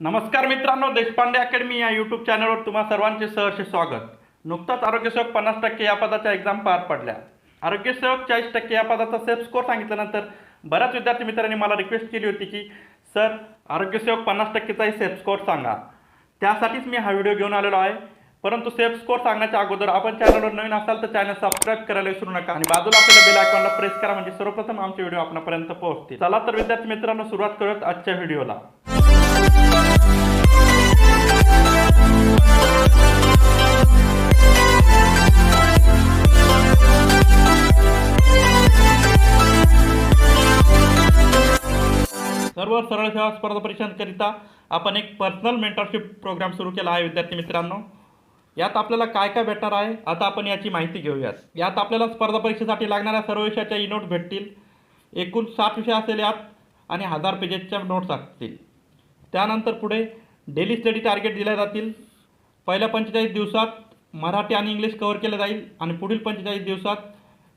नमस्कार मित्रांनो देशपांडे अकॅडमी या यूट्यूब चॅनलवर तुम्हा सर्वांचे सहर्ष स्वागत. नुकताच आरोग्यसेवक पन्नास टक्के या पदाच्या एक्झाम पार पडल्या. आरोग्यसेवक चाळीस टक्के या पदाचा सेफ स्कोर सांगितल्यानंतर बऱ्याच विद्यार्थी मित्रांनी मला रिक्वेस्ट केली होती की सर आरोग्यसेवक पन्नास टक्केचाही सेफ स्कोर सांगा. त्यासाठीच मी हा व्हिडिओ घेऊन आलेलो आहे. परंतु सेफ स्कोर सांगण्याच्या अगोदर आपण चॅनलवर नवीन असाल तर चॅनल सबस्क्राईब करायला विसरू नका आणि बाजूला असलेल्या बेल आयकॉनला प्रेस करा म्हणजे सर्वप्रथम आमचे व्हिडिओ आपल्यापर्यंत पोहोचतील. चला तर विद्यार्थी मित्रांनो सुरुवात करूयात आजच्या व्हिडिओला सर्व सरळ सेवा स्पर्धा परीक्षांकरिता आपण एक पर्सनल मेंटरशिप प्रोग्राम सुरू केला आहे विद्यार्थी मित्रांनो. यात आपल्याला काय काय भेटणार आहे आता आपण याची माहिती घेऊयात. यात आपल्याला स्पर्धा परीक्षेसाठी लागणाऱ्या सर्व विषयाच्या ई नोट्स भेटतील. एकूण साठ विषय असेल यात आणि हजार पेजेसच्या नोट्स असतील. त्यानंतर पुढे डेली स्टडी टार्गेट दिल्या जातील. पहिल्या पंचेचाळीस दिवसात मराठी आणि इंग्लिश कव्हर केलं जाईल आणि पुढील पंचेचाळीस दिवसात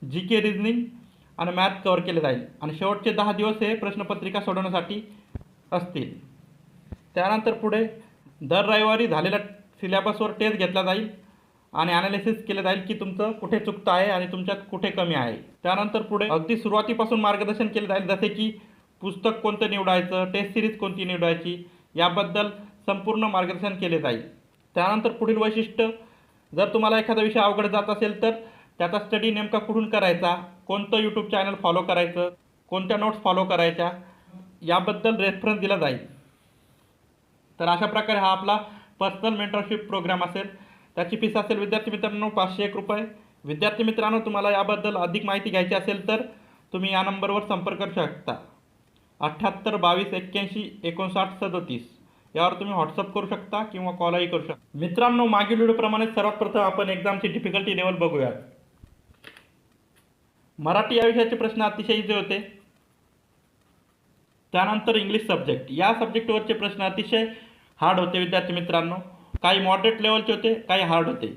जी के रिझनिंग आणि मॅथ कव्हर केले जाईल. आणि शेवटचे दहा दिवस हे प्रश्नपत्रिका सोडवण्यासाठी असतील. त्यानंतर पुढे दर रविवारी झालेल्या सिलेबसवर टेस्ट घेतला जाईल आणि ॲनालिसिस केलं जाईल की तुमचं कुठे चुकतं आहे आणि तुमच्यात कुठे कमी आहे. त्यानंतर पुढे अगदी सुरुवातीपासून मार्गदर्शन केलं जाईल. जसे की पुस्तक कोणतं निवडायचं टेस्ट सिरीज कोणती निवडायची याबद्दल संपूर्ण मार्गदर्शन केले जाईल. त्यानंतर पुढील वैशिष्ट्य जर तुम्हाला एखादा विषय अवघड जात असेल तर त्याचा स्टडी नेमका कुठून करायचा कोणतं यूट्यूब चॅनल फॉलो करायचं कोणत्या नोट्स फॉलो करायच्या याबद्दल रेफरन्स दिला जाईल. तर अशा प्रकारे हा आपला पर्सनल मेंटरशिप प्रोग्राम असेल. त्याची फीस असेल विद्यार्थी मित्रांनो पाचशे एक रुपये. विद्यार्थी मित्रांनो तुम्हाला याबद्दल अधिक माहिती घ्यायची असेल तर तुम्ही या नंबरवर संपर्क करू शकता. अठ्ठ्याहत्तर बावीस एक्क्याऐंशी एकोणसाठ सदोतीस. यावर तुम्ही व्हॉट्सअप करू शकता किंवा कॉलही करू शकता. मित्रांनो मागील व्हिडिओप्रमाणे सर्वात प्रथम आपण एक्झामची डिफिकल्टी लेवल बघूयात. मराठी या विषयाचे प्रश्न अतिशय इझी होते. त्यानंतर इंग्लिश सब्जेक्ट या सब्जेक्टवरचे प्रश्न अतिशय हार्ड होते विद्यार्थी मित्रांनो. काही मॉडरेट लेवलचे होते काही हार्ड होते.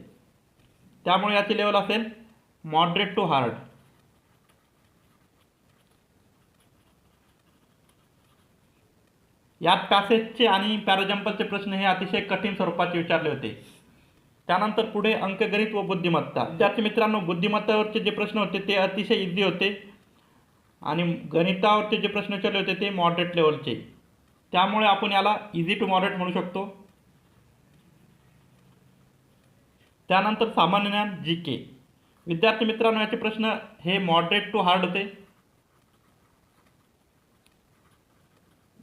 त्यामुळे याची लेवल असेल मॉडरेट टू हार्ड यात पॅसेजचे आणि पॅराजम्पलचे प्रश्न हे अतिशय कठीण स्वरूपाचे विचारले होते. त्यानंतर पुढे अंकगणित व बुद्धिमत्ता. विद्यार्थी मित्रांनो बुद्धिमत्तावरचे जे प्रश्न होते ते अतिशय इझी होते आणि गणितावरचे जे प्रश्न विचारले होते ते मॉडरेट लेवलचे त्यामुळे आपण याला इझी टू मॉडरेट म्हणू शकतो. त्यानंतर सामान्य ज्ञान जी के विद्यार्थी मित्रांनो याचे प्रश्न हे मॉडरेट टू हार्ड होते.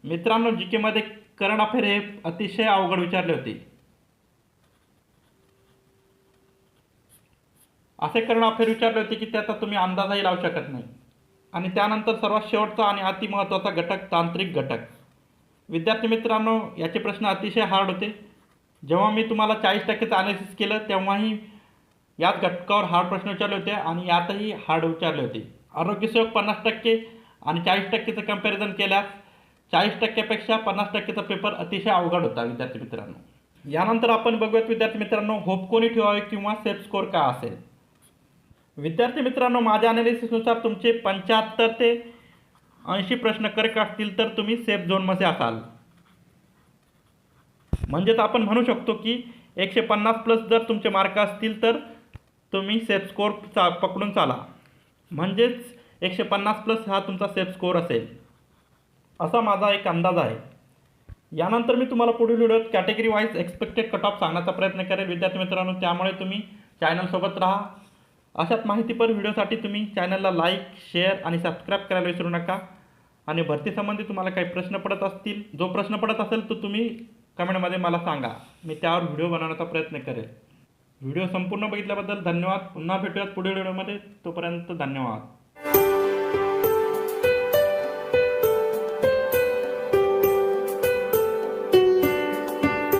मित्रांनो जी केमध्ये करंट अफेअर हे अतिशय अवघड विचारले होते. असे करंट अफेअर विचारले होते की त्याचा तुम्ही अंदाजही लावू शकत नाही. आणि त्यानंतर सर्वात शेवटचा आणि अतिमहत्त्वाचा घटक तांत्रिक घटक. विद्यार्थी मित्रांनो याचे प्रश्न अतिशय हार्ड होते. जेव्हा मी तुम्हाला चाळीस टक्केचं अनालिसिस केलं तेव्हाही याच घटकावर हार्ड प्रश्न विचारले होते आणि यातही हार्ड विचारले होते. आरोग्यसेवक पन्नास टक्के आणि चाळीस टक्केचं कंपॅरिझन केल्यास चाळीस टक्क्यापेक्षा पन्नास टक्केचा पेपर अतिशय अवघड होता विद्यार्थी मित्रांनो. यानंतर आपण बघूयात विद्यार्थी मित्रांनो होप कोणी ठेवावे किंवा सेफ स्कोर काय असेल? विद्यार्थी मित्रांनो माझ्या अनालिसिसनुसार तुमचे पंच्याहत्तर ते ऐंशी प्रश्न करेक्ट असतील तर तुम्ही सेफ झोनमध्ये असाल. म्हणजेच आपण म्हणू शकतो की एकशे पन्नास प्लस जर तुमचे मार्क असतील तर तुम्ही सेफ स्कोर चा पकडून चाला. म्हणजेच एकशे पन्नास प्लस हा तुमचा सेफ स्कोअर असेल. असा माझा एक अंदाज आहे. यानंतर मी तुम्हाला पुढील व्हिडिओत category wise expected cut off सांगण्याचा प्रयत्न करेल. विद्यार्थी मित्रांनो त्यामुळे तुम्ही चॅनलसोबत राहा. अशाच माहितीपर व्हिडिओसाठी तुम्ही चॅनलला लाईक शेअर आणि सबस्क्राईब करायला विसरू नका. आणि भरतीसंबंधी तुम्हाला काही प्रश्न पडत असतील जो प्रश्न पडत असेल तो तुम्ही कमेंटमध्ये मला सांगा. मी त्यावर व्हिडिओ बनवण्याचा प्रयत्न करेल. व्हिडिओ संपूर्ण बघितल्याबद्दल धन्यवाद. पुन्हा भेटूयात पुढील व्हिडिओमध्ये. तोपर्यंत धन्यवाद.